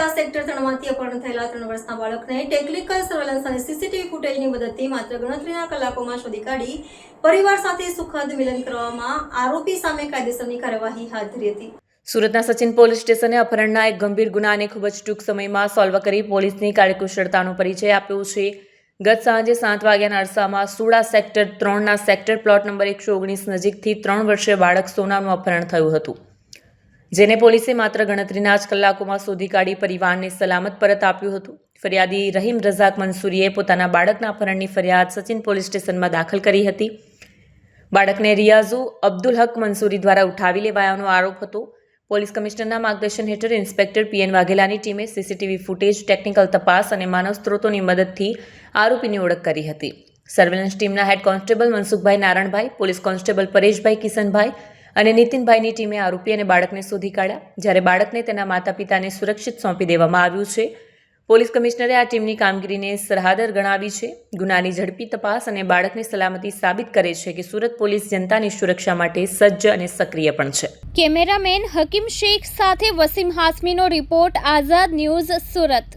સુડા sector ત્રણમાંથી અપહરણ થયેલા ત્રણ વર્ષના બાળકને ટેકનિકલ સર્વેલન્સ અને સીસીટીવી ફૂટેજની મદદથી માત્ર ગણતરીના કલાકોમાં શોધી કાઢી પરિવાર સાથે સુખદ મિલન કરવામાં આરોપી સામે કાયદેસરની કાર્યવાહી હાથ ધરી હતી. સુરતના સચિન પોલીસ સ્ટેશને અપહરણના એક ગંભીર ગુનાને ખૂબ જ ટૂંક સમયમાં સોલ્વ કરી પોલીસની કાર્યકુશળતાનો પરિચય આપ્યો છે. ગત સાંજે સાત વાગ્યાના અરસામાં સુડા સેક્ટર ત્રણના સેક્ટર પ્લોટ નંબર એકસો ઓગણીસ નજીકથી ત્રણ વર્ષે બાળક સોનાનું અપહરણ થયું હતું. જેને પોલીસે માત્ર ગણતરીના જ કલાકોમાં શોધી કાઢી પરિવારને સલામત પરત આપ્યું હતું. ફરિયાદી રહીમ રઝાક મંસૂરીએ પોતાના બાળકના અપહરણની ફરિયાદ સચિન પોલીસ સ્ટેશનમાં દાખલ કરી હતી. બાળકને રિયાઝુ અબ્દુલ હક મંસૂરી દ્વારા ઉઠાવી લેવાયાનો આરોપ હતો. પોલીસ કમિશનરના માર્ગદર્શન હેઠળ ઇન્સ્પેક્ટર પીએન વાઘેલાની ટીમે સીસીટીવી ફૂટેજ, ટેકનિકલ તપાસ અને માનવ સ્ત્રોતોની મદદથી આરોપીની ઓળખ કરી હતી. સર્વેલન્સ ટીમના head constable Mansukhbhai Naranbhai, police constable Pareshbhai Kishanbhai અને નીતિનભાઈની ટીમે આરોપી અને બાળકને શોધી કાઢ્યા. જ્યારે બાળકને તેના માતા પિતાને સુરક્ષિત સોંપી દેવામાં આવ્યું છે, પોલીસ કમિશનરે આ ટીમની કામગીરીને સરહાદર ગણાવી છે. ગુનાની ઝડપી તપાસ અને બાળકની સલામતી સાબિત કરે છે કે સુરત પોલીસ જનતાની સુરક્ષા માટે સજ્જ અને સક્રિય પણ છે. કેમેરામેન હકીમ શેખ સાથે વસીમ હાસમીનો રિપોર્ટ આઝાદ ન્યૂઝ સુરત.